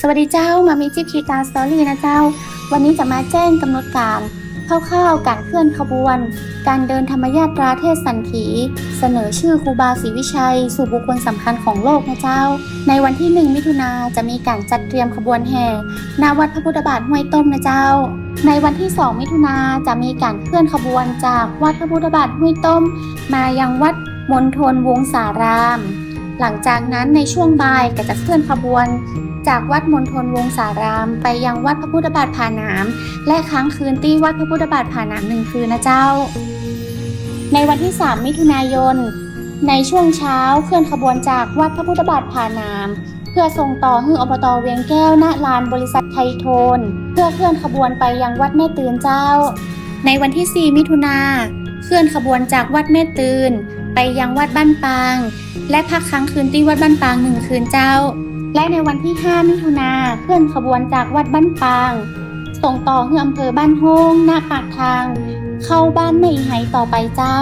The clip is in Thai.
สวัสดีเจ้ามามีจิ๊บชีตาสตอรี่นะเจ้า วันนี้จะมาแจ้งกำหนดการคร่าวๆการเคลื่อนขบวน การเดินธรรมยาตราเทศสันถี เสนอชื่อครูบาศรีวิชัย สู่บุคคลสำคัญของโลกนะเจ้า ในวันที่ 1 มิถุนาจะมีการจัดเตรียมขบวนแห่ณวัดพระพุทธบาทห้วยต้มนะเจ้า ในวันที่ 2 มิถุนาจะมีการเคลื่อนขบวนจากวัดพระพุทธบาทห้วยต้ม มายังวัดมณฑลวงสาราม หลังจากนั้นในช่วงบ่ายก็จะเคลื่อนขบวน จากวัดมณฑลวงสาราม ไปยังวัดพระพุทธบาทผาหนาม และค้างคืนที่วัดพระพุทธบาทผาหนามหนึ่งคืนนะเจ้า ในวันที่ 3 มิถุนายน ในช่วงเช้าเคลื่อนขบวนจากวัดพระพุทธบาทผาหนาม เพื่อส่งต่อให้อบตเวียงแก้วณลานบริษัทไทโทน เพื่อเคลื่อนขบวนไปยังวัดแม่ตื่นเจ้า ในวันที่ 4 มิถุนาเคลื่อนขบวนจากวัดแม่ตื่น ไปยังวัดบ้านปาง และพักค้างคืนที่วัดบ้านปางหนึ่งคืนเจ้า และในวันที่ 5 มิถุนาเคลื่อนขบวนจากวัดบ้านปาง ส่งต่อเฮืออำเภอบ้านโฮงหน้าปากทาง เข้าบ้านไม่ไหต่อไปเจ้า